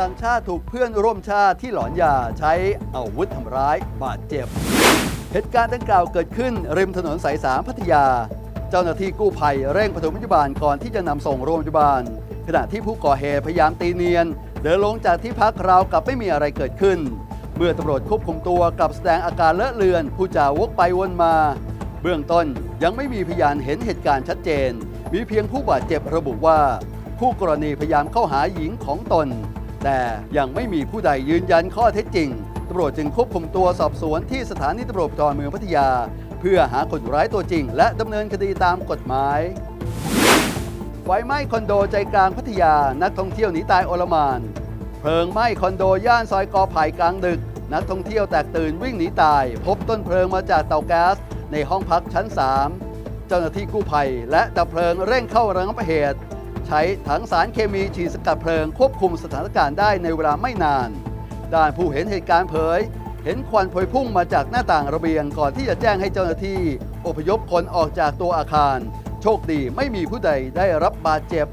ต่างชาติถูกเพื่อนร่วมชาติที่หลอนยาใช้อาวุธทำร้ายบาดเจ็บ เหตุการณ์ดังกล่าวเกิดขึ้นริมถนนสายสามพัทยา เจ้าหน้าที่กู้ภัยเร่งปฐมพยาบาลก่อนที่จะนำส่งโรงพยาบาล ขณะที่ผู้ก่อเหตุพยายามตีเนียน เดินลงจากที่พักราวกับไม่มีอะไรเกิดขึ้น เมื่อตำรวจควบคุมตัวกลับแสดงอาการเลอะเลือนผู้จาวกไปวนมา เบื้องต้นยังไม่มีพยานเห็นเหตุการณ์ชัดเจน มีเพียงผู้บาดเจ็บระบุว่าคู่กรณีพยายามเข้าหาหญิงของตน แต่ยังไม่มีผู้ใดยืนยันข้อเท็จจริงตำรวจจึงควบคุมตัวสอบสวนที่สถานีตำรวจภูธรเมืองพัทยา เพื่อหาคนร้ายตัวจริง และดำเนินคดีตามกฎหมายไฟไหม้คอนโดใจกลางพัทยานักท่องเที่ยวหนีตายโอลหมานเพลิงไหม้คอนโดย่านซอยกอไผ่กลางดึก นักท่องเที่ยวแตกตื่นวิ่งหนีตาย พบต้นเพลิงมาจากเตาแก๊ส ในห้องพักชั้น 3 เจ้าหน้าที่กู้ภัย และดับเพลิงเร่งเข้าระงับเหตุ ใช้ถังสารเคมีฉีดสกัดเพลิงควบคุมสถานการณ์ได้ในเวลาไม่นาน ด้านผู้เห็นเหตุการณ์เผย เห็นควันพวยพุ่งมาจากหน้าต่างระเบียงก่อนที่จะแจ้งให้เจ้าหน้าที่ อพยพคนออกจากตัวอาคาร โชคดีไม่มีผู้ใดได้รับบาดเจ็บ